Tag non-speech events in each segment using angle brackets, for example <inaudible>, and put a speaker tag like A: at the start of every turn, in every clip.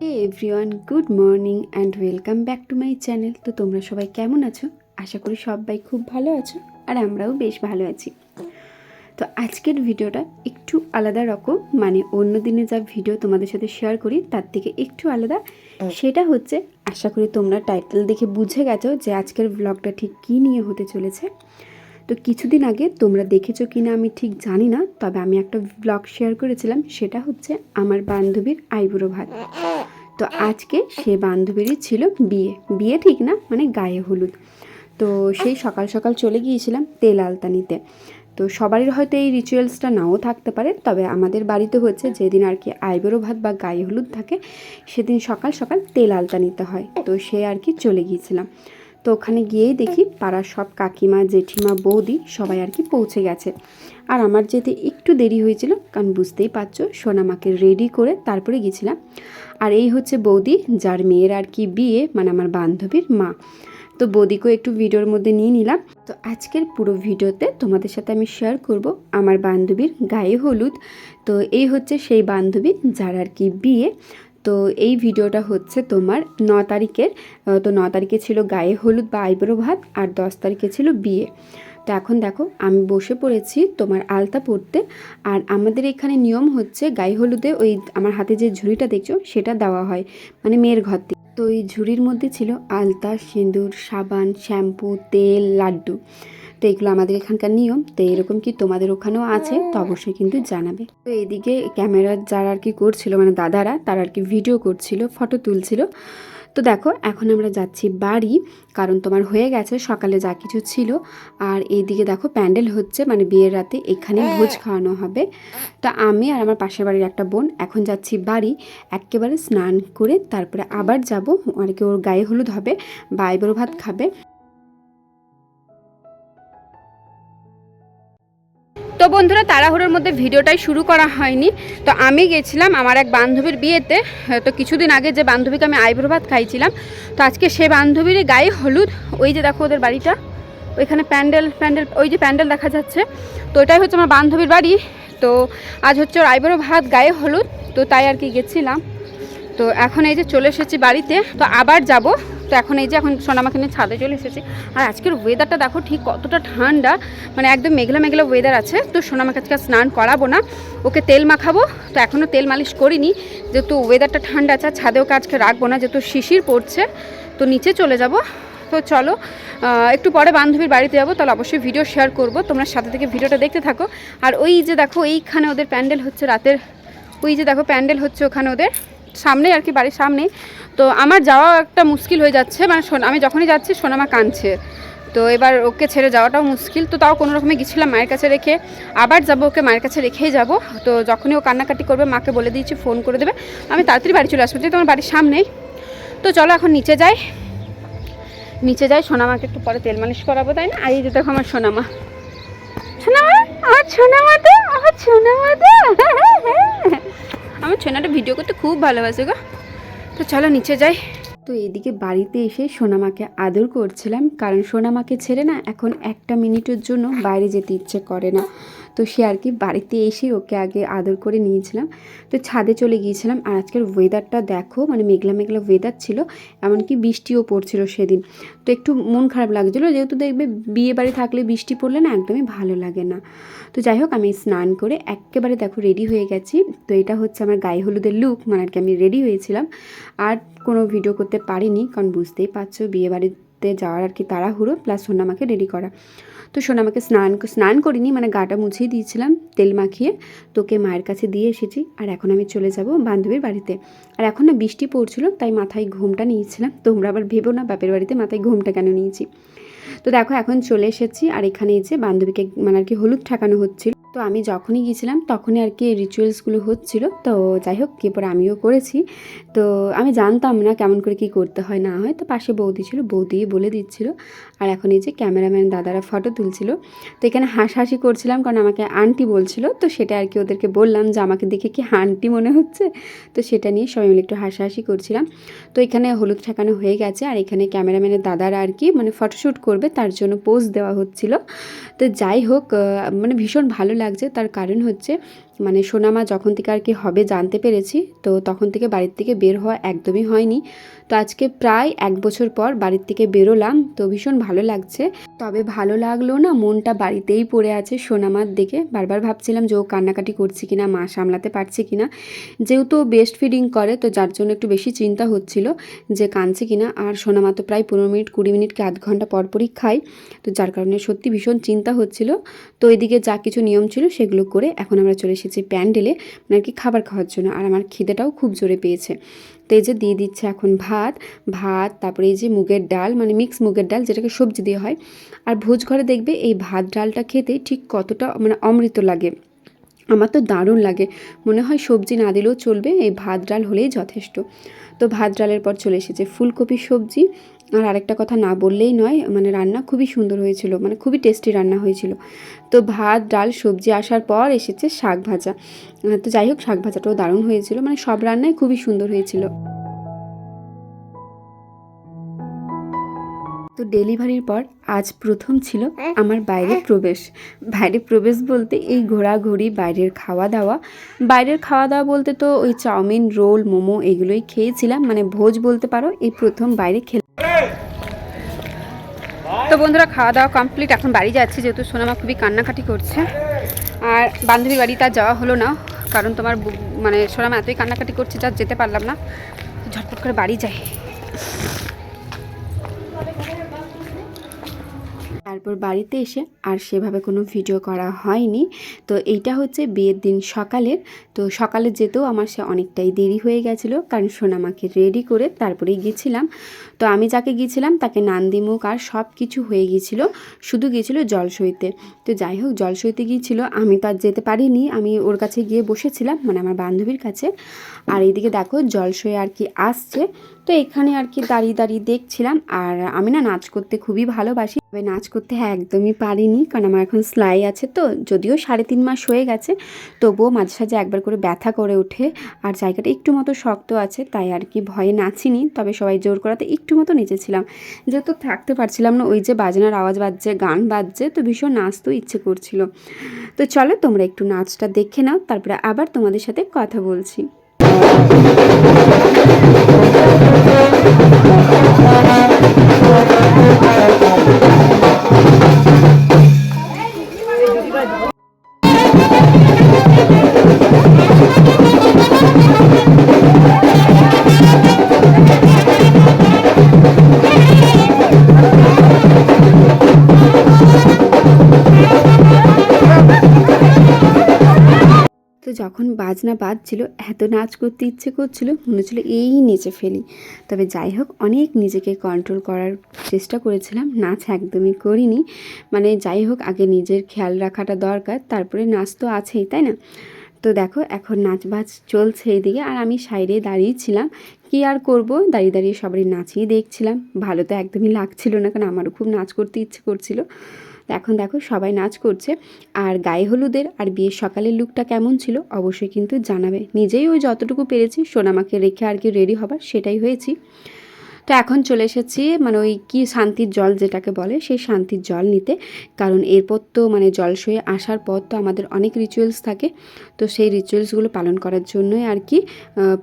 A: Everyone good morning and welcome back to my channel তো তোমরা সবাই কেমন আছো? আশা করি সবাই খুব ভালো আছো আর আমরাও বেশ ভালো আছি। তো আজকের ভিডিওটা একটু আলাদা রকম মানে অন্য দিনে যা ভিডিও তোমাদের সাথে শেয়ার করি তার থেকে একটু আলাদা। সেটা হচ্ছে আশা করি তোমরা টাইটেল দেখে বুঝে গেছো যে আজকের ব্লগটা ঠিক কী নিয়ে হতে চলেছে। তো কিছুদিন আগে তোমরা দেখেছ কি না আমি ঠিক জানি না তবে আমি একটা ব্লগ শেয়ার করেছিলাম সেটা হচ্ছে আমার বান্ধবীর আইবুড়ো ভাত। তো আজকে সে বান্ধবীরই ছিল বিয়ে। বিয়ে ঠিক না মানে গায়ে হলুদ। তো সেই সকাল সকাল চলে গিয়েছিলাম তেল আলতানিতে। তো সবারই হয়তো এই রিচুয়ালসটা নাও থাকতে পারে, তবে আমাদের বাড়িতে হচ্ছে যেদিন আর কি আইবুড়ো ভাত বা গায়ে হলুদ থাকে, সেদিন সকাল সকাল তেল আলতা নিতে হয়। তো সে আর কি চলে গিয়েছিলাম। তো ওখানে গিয়েই দেখি পাড়ার সব কাকিমা, জেঠিমা, বৌদি সবাই আর কি পৌঁছে গেছে। আর আমার যেতে একটু দেরি হয়েছিল, কারণ বুঝতেই পারছ সোনামাকে রেডি করে তারপরে গেছিলাম। আর এই হচ্ছে বৌদি, যার মেয়ের আর কি বিয়ে মানে আমার বান্ধবীর মা। তো বৌদিকেও একটু ভিডিওর মধ্যে নিয়ে নিলাম। তো আজকের পুরো ভিডিওতে তোমাদের সাথে আমি শেয়ার করব আমার বান্ধবীর গায়ে হলুদ। তো এই হচ্ছে সেই বান্ধবী যার আর কি বিয়ে। তো এই ভিডিওটা হচ্ছে তোমার ন তারিখের তো ন তারিখে ছিল গায়ে হলুদ বা আইবুড়ো ভাত আর দশ তারিখে ছিল বিয়ে। তো এখন দেখো, আমি বসে পড়েছি তোমার আলতা পরতে আর আমাদের এখানে নিয়ম হচ্ছে গায়ে হলুদে ওই আমার হাতে যে ঝুড়িটা দেখছ সেটা দেওয়া হয় মানে মেয়ের ঘর থেকে। তো এই ঝুড়ির মধ্যে ছিল আলতা, সিঁদুর, সাবান, শ্যাম্পু, তেল, লাড্ডু। তো এগুলো আমাদের এখানকার নিয়ম, তো এরকম কি তোমাদের ওখানেও আছে? তো অবশ্যই কিন্তু জানাবে। তো এদিকে ক্যামেরার যারা আর কি করছিল মানে দাদারা, তারা আর কি ভিডিও করছিল, ফটো তুলছিল। তো দেখো, এখন আমরা যাচ্ছি বাড়ি, কারণ তোমার হয়ে গেছে, সকালে যা কিছু ছিল। আর এইদিকে দেখো, প্যান্ডেল হচ্ছে মানে বিয়ের রাতে এখানে ভোজ খাওয়ানো হবে। তা আমি আর আমার পাশের বাড়ির একটা বোন এখন যাচ্ছি বাড়ি, একেবারে স্নান করে তারপরে আবার যাব। আর কি ওর গায়ে হলুদ হবে, বা ভাত খাবে। বন্ধুরা, তাড়াহুড়োর মধ্যে ভিডিওটাই শুরু করা হয়নি। তো আমি গেছিলাম আমার এক বান্ধবীর বিয়েতে। তো কিছুদিন আগে যে বান্ধবীকে আমি আইবুড়ো ভাত খাইছিলাম, তো আজকে সে বান্ধবীরই গায়ে হলুদ। ওই যে দেখো ওদের বাড়িটা, ওইখানে প্যান্ডেল প্যান্ডেল, ওই যে প্যান্ডেল দেখা যাচ্ছে। তো ওইটাই হচ্ছে আমার বান্ধবীর বাড়ি। তো আজ হচ্ছে ওর আইব্রো ভাত গায়ে হলুদ, তো তাই আর কি গেছিলাম। তো এখন এই যে চলে এসেছি বাড়িতে। তো আবার যাব। তো এখন এই যে এখন সোনামাকে নিয়ে ছাদে চলে এসেছি। আর আজকের ওয়েদারটা দেখো ঠিক কতটা ঠান্ডা মানে একদম মেঘলা মেঘলা ওয়েদার আছে। তো সোনামাকে আজকে স্নান করাবো না, ওকে তেল মাখাবো। তো এখনও তেল মালিশ করিনি, যেহেতু ওয়েদারটা ঠান্ডা আছে, আর ছাদেও আজকে রাখব না, যেহেতু শিশির পড়ছে, তো নিচে চলে যাব। তো চলো একটু পরে বান্ধবীর বাড়িতে যাব, তাহলে অবশ্যই ভিডিও শেয়ার করব। তোমরা সাথে থেকে ভিডিওটা দেখতে থাকো। আর ওই যে দেখো, এইখানে ওদের প্যান্ডেল হচ্ছে রাতের, ওই যে দেখো প্যান্ডেল হচ্ছে ওখানে ওদের। সামনেই আর কি, বাড়ির সামনেই। তো আমার যাওয়া একটা মুশকিল হয়ে যাচ্ছে। মানে আমি যখনই যাচ্ছি সোনামা কাঁদছে। তো এবার ওকে ছেড়ে যাওয়াটাও মুশকিল। তো তাও কোনো রকমে গেছিলাম মায়ের কাছে রেখে। আবার যাব ওকে মায়ের কাছে রেখেই যাব। তো যখনই ও কান্নাকাটি করবে, মাকে বলে দিয়েছি, ফোন করে দেবে। আমি তাড়াতাড়ি বাড়ি চলে আসব, যেহেতু আমার বাড়ির সামনেই। তো চলো এখন নিচে যাই। নিচে যাই, সোনামাকে একটু পরে তেল মালিশ করাবো, তাই না? আর এই যে দেখো আমার সোনামা। সোনামা? আমার সোনামা তো আমার সোনামা তো <laughs> আমার ছোনাটা ভিডিও করতে খুব ভালোবাসে গো। তো চলো নিচে যাই। তো এদিকে বাড়িতে এসে সোনামাকে আদর করছিলাম, কারণ সোনামাকে ছেড়ে না এখন একটা মিনিটের জন্য বাইরে যেতে ইচ্ছে করে না। তো সে আর কি বাড়িতে এসে ওকে আগে আদর করে নিয়েছিলাম। তো ছাদে চলে গিয়েছিলাম। আর আজকের ওয়েদারটা দেখো মানে মেঘলা মেঘলা ওয়েদার ছিল, এমনকি বৃষ্টিও পড়ছিল সেদিন। তো একটু মন খারাপ লাগছিল, যেহেতু দেখবে বিয়ে বাড়ি থাকলে বৃষ্টি পড়লে না একদমই ভালো লাগে না। তো যাই হোক, আমি স্নান করে একেবারে দেখো রেডি হয়ে গেছি। তো এটা হচ্ছে আমার গায়ে হলুদের লুক মানে আর কি আমি রেডি হয়েছিলাম। আর কোনো ভিডিও করতে পারিনি, কারণ বুঝতেই পারছ, বিয়ে বাড়িতে যাওয়ার আর কি তাড়াহুড়ো প্লাস সোনামাকে রেডি করা। তো সোনামাকে স্নান স্নান করিনি মানে গাটা মুছিয়ে দিয়েছিলাম, তেল মাখিয়ে তোকে মায়ের কাছে দিয়ে এসেছি, আর এখন আমি চলে যাব বান্ধবীর বাড়িতে। আর এখন না বৃষ্টি পড়ছিল, তাই মাথায় ঘুমটা নিয়েছিলাম। তোমরা আবার ভেবো না, বাপের বাড়িতে মাথায় ঘুমটা কেন নিয়েছি। তো দেখো, এখন চলে এসেছি, আর এখানে যে বান্ধবীকে মানে আর কি হলুদ ঠেকানো হচ্ছিল। তো আমি যখনই গিয়েছিলাম তখনই আর কি রিচুয়ালসগুলো হচ্ছিল। তো যাই হোক কি পরে আমিও করেছি। তো আমি জানতাম না কেমন করে কি করতে হয়, না হয়। তো পাশে বৌদি ছিল বৌদি বলে দিচ্ছিল। আর এখন এই যে ক্যামেরাম্যান দাদারা ফটো তুলছিল। তো এখানে হাসাহাসি করছিলাম কারণ আমাকে আন্টি বলছিল। তো সেটা আর কি ওদেরকে বললাম যে, আমাকে দেখে কি আন্টি মনে হচ্ছে? তো সেটা নিয়ে সবাই মিলে একটু হাসাহাসি করছিলাম। তো এখানে হলুদ ঠেকানো হয়ে গেছে। আর এখানে ক্যামেরাম্যানের দাদারা আর কি মানে ফটোশ্যুট করবে, তার জন্য পোজ দেওয়া হচ্ছিল। তো যাই হোক মানে ভীষণ ভালো লাগছে তার কারণ হচ্ছে মানে সোনামা যখন থেকে আর কি হবে জানতে পেরেছি, তো তখন থেকে বাড়ির থেকে বের হওয়া একদমই হয়নি। তো আজকে প্রায় এক বছর পর বাড়ির থেকে বেরোলাম, তো ভীষণ ভালো লাগছে। তবে ভালো লাগল না, মনটা বাড়িতেই পড়ে আছে সোনামার দেখে। বারবার ভাবছিলাম যে ও কান্নাকাটি করছে কিনা, মা সামলাতে পারছে কিনা। যেহেতু বেস্ট ফিডিং করে, তো যার জন্য একটু বেশি চিন্তা হচ্ছিল যে কাঁদছে কিনা। আর সোনামা তো প্রায় পনেরো মিনিট, কুড়ি মিনিট কি আধ ঘণ্টা পরপরই খায়। তো যার কারণে সত্যি ভীষণ চিন্তা হচ্ছিল। তো এদিকে যা কিছু নিয়ম ছিল সেগুলো করে এখন আমরা চলে এসেছি। প্যান্ডেলে মানে আর কি খাবার খাওয়ার জন্য। আর আমার খিদেটাও খুব জোরে পেয়েছে। তো এই যে দিয়ে দিচ্ছে এখন ভাত ভাত, তারপরে এই যে মুগের ডাল মানে মিক্স মুগের ডাল, যেটাকে সবজি দিয়ে হয়। আর ভোজ ঘরে দেখবে এই ভাত ডালটা খেতে ঠিক কতটা মানে অমৃত লাগে। আমার তো দারুণ লাগে। মনে হয় সবজি না দিলেও চলবে, এই ভাত ডাল হলেই যথেষ্ট। তো ভাত ডালের পর চলে এসেছে ফুলকপির সবজি আর আরেকটা কথা না বললেই নয় মানে রান্না খুবই সুন্দর হয়েছিল মানে খুবই টেস্টি রান্না হয়েছিল। তো ভাত, ডাল, সবজি আসার পর এসেছে শাক ভাজা। তো যাই হোক, শাক ভাজাটাও দারুণ হয়েছিল মানে সব রান্নাই খুবই সুন্দর হয়েছিল। তো ডেলিভারির পর আজ প্রথম ছিল আমার বাইরে প্রবেশ। বাইরে প্রবেশ বলতে এই ঘোরাঘুরি, বাইরের খাওয়া দাওয়া বাইরের খাওয়া দাওয়া বলতে তো ওই চাউমিন, রোল, মোমো এগুলোই খেয়েছিলাম মানে ভোজ বলতে পারো, এই প্রথম বাইরে খেলে তো বন্ধুরা, খাওয়া দাওয়া কমপ্লিট এখন বাড়ি যাচ্ছি যেহেতু সোনামা খুবই কান্নাকাটি করছে। আর বান্ধবীর বাড়ি তার যাওয়া হলো না, কারণ তোমার মানে সোনামা এতই কান্নাকাটি করছে যা যেতে পারলাম না। ঝটপট করে বাড়ি যাই। তারপর বাড়িতে এসে আর সেভাবে কোনো ভিডিও করা হয়নি। তো এইটা হচ্ছে বিয়ের দিন সকালের। তো সকালে যেতেও আমার সে অনেকটাই দেরি হয়ে গেছিল, কারণ সোনামাকে রেডি করে তারপরেই গেছিলাম। তো আমি যাকে গিয়েছিলাম তাকে নান্দিমুখ আর সব কিছু হয়ে গিয়েছিল, শুধু গিয়েছিল জল সইতে তো যাই হোক জল সইতে গিয়েছিল, আমি তো আর যেতে পারিনি, আমি ওর কাছে গিয়ে বসেছিলাম মানে আমার বান্ধবীর কাছে। আর এইদিকে দেখো জল আর কি আসছে, তো এখানে আর কি দাঁড়িয়ে দাঁড়িয়ে দেখছিলাম। আর আমি না নাচ করতে খুবই ভালোবাসি, তবে নাচ করতে হ্যাঁ একদমই পারিনি, কারণ আমার এখন সেলাই আছে তো, যদিও সাড়ে তিন মাস হয়ে গেছে, তবুও মাঝে সাঝে একবার করে ব্যথা করে ওঠে। আর জায়গাটা একটু মতো শক্ত আছে, তাই আর কি ভয়ে নাচিনি, তবে সবাই জোর করাতে মতো নেচেছিলাম যেহেতু থাকতে পারছিলাম না, ওই যে বাজনার আওয়াজ বাজছে, গান বাজছে, তো ভীষণ নাচতেও ইচ্ছে করছিল। তো চলো তোমরা একটু নাচটা দেখে নাও, তারপরে আবার তোমাদের সাথে কথা বলছি। Thank যখন বাজনা বাজছিল, এত নাচ করতে ইচ্ছে করছিল, মনে হচ্ছিল এই নেচে ফেলি। তবে যাই হোক, অনেক নিজেকে কন্ট্রোল করার চেষ্টা করেছিলাম, নাচ একদমই করিনি। মানে যাই হোক, আগে নিজের খেয়াল রাখাটা দরকার, তারপরে নাচ তো আছেই, তাই না? তো দেখো, এখন নাচ বাজ চলছে এইদিকে, আর আমি সাইডে দাঁড়িয়েছিলাম কি আর করব? দাঁড়িয়ে দাঁড়িয়ে সবারই নাচই দেখছিলাম। ভালো তো একদমই লাগছিল না, কারণ আমারও খুব নাচ করতে ইচ্ছে করছিল। এখন দেখো সবাই নাচ করছে। আর গায়ে হলুদের আর বিয়ের সকালের লুকটা কেমন ছিল অবশ্যই কিন্তু জানাবে। নিজেই ওই যতটুকু পেরেছি সোনামাকে রেখে আর কি রেডি হবার সেটাই হয়েছি। তো এখন চলে এসেছি মানে ওই কি শান্তির জল যেটাকে বলে সেই শান্তির জল নিতে। কারণ এরপর তো মানে জল সয়ে আসার পর তো আমাদের অনেক রিচুয়ালস থাকে। তো সেই রিচুয়ালসগুলো পালন করার জন্যই আর কি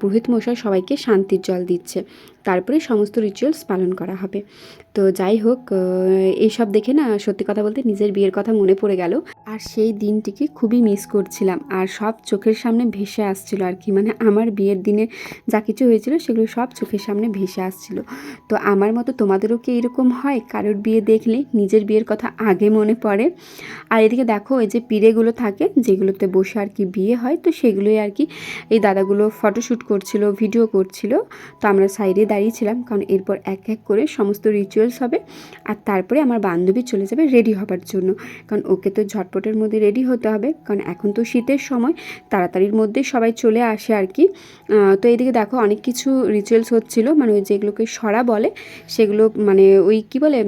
A: পুরোহিত মশাই সবাইকে শান্তির জল দিচ্ছে। তারপরে সমস্ত রিচুয়ালস পালন করা হবে। তো যাই হোক এইসব দেখে না সত্যি কথা বলতে নিজের বিয়ের কথা মনে পড়ে গেল। আর সেই দিনটিকে খুবই মিস করছিলাম। আর সব চোখের সামনে ভেসে আসছিল আর কি। মানে আমার বিয়ের দিনে যা কিছু হয়েছিল সেগুলো সব চোখের সামনে ভেসে আসছিল। তো আমার মতো তোমাদেরও কি এরকম হয়? কারোর বিয়ে দেখলে নিজের বিয়ের কথা আগে মনে পড়ে? আর এদিকে দেখো, এই যে পিড়েগুলো থাকে, যেগুলোতে বসে আর কি বিয়ে হয়, তো সেগুলোই আর কি এই দাদাগুলো ফটোশ্যুট করছিল ভিডিও করছিল। তো আমরা সাইডে দাঁড়িয়েছিলাম কারণ এরপর এক এক করে সমস্ত রিচুয়ালস হবে আর তারপরে আমার বান্ধবী চলে যাবে রেডি হবার জন্য। কারণ ওকে তো ঝটপটের মধ্যে রেডি হতে হবে, কারণ এখন তো শীতের সময়, তাড়াতাড়ির মধ্যে সবাই চলে আসে আর কি। তো এইদিকে দেখো অনেক কিছু রিচুয়ালস হচ্ছিল মানে ওই যেগুলোকে সরা বলে, সেগুলো মানে ওই কি বলে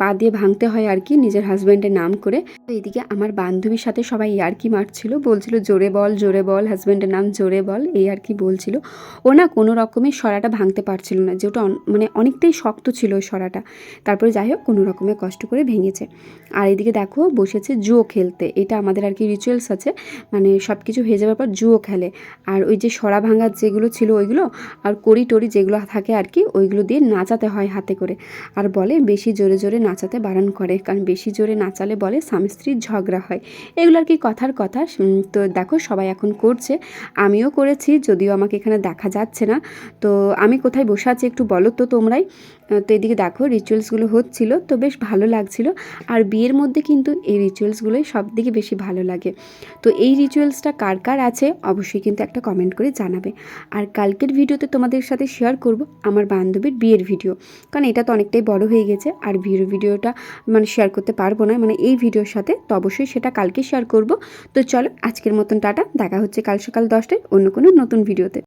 A: পা দিয়ে ভাঙতে হয় আর কি নিজের হাজব্যান্ডের নাম করে। তো এইদিকে আমার বান্ধবীর সাথে সবাই আর কি মারছিল, বলছিল, জোরে বল জোরে বল হাজব্যান্ডের নাম জোরে বল, এই আর কি বলছিল। ও না কোনো রকমের সরাটা ভাঙতে পারছিল ছিল না যেটা মানে অনেকটাই শক্ত ছিল ওই সরাটা। তারপরে যাই হোক, কোনো রকমে কষ্ট করে ভেঙেছে। আর এদিকে দেখো, বসেছে জুয়ো খেলতে। এটা আমাদের আর কি রিচুয়ালস আছে মানে সব কিছু হয়ে যাওয়ার পর জুয়ো খেলে। আর ওই যে সরা ভাঙার যেগুলো ছিল ওইগুলো, আর কড়ি টড়ি যেগুলো থাকে আর কি, ওইগুলো দিয়ে নাচাতে হয় হাতে করে। আর বলে বেশি জোরে জোরে নাচাতে বারণ করে, কারণ বেশি জোরে নাচালে বলে স্বামী স্ত্রীর ঝগড়া হয়। এগুলো আর কি কথার কথা তো দেখো সবাই এখন করছে। আমিও করেছি, যদিও আমাকে এখানে দেখা যাচ্ছে না। তো আমি কোথায় বসে আছি, একটু বলো তো তোমরাই। তো এদিকে দেখো রিচুয়ালসগুলো হচ্ছিল, তো বেশ ভালো লাগছিল। আর বিয়ের মধ্যে কিন্তু এই রিচুয়ালসগুলোই সব দিকে বেশি ভালো লাগে। তো এই রিচুয়ালসটা কার কার আছে, অবশ্যই কিন্তু একটা কমেন্ট করে জানাবে। আর কালকের ভিডিওতে তোমাদের সাথে শেয়ার করব আমার বান্ধবীর বিয়ের ভিডিও কারণ এটা তো অনেকটাই বড় হয়ে গেছে, আর বিয়ের ভিডিওটা মানে শেয়ার করতে পারব না। মানে এই ভিডিওর সাথে তো অবশ্যই সেটা কালকে শেয়ার করব। তো চলো, আজকের মতন টাটা, দেখা হচ্ছে কাল সকাল দশটায় অন্য কোনো নতুন ভিডিওতে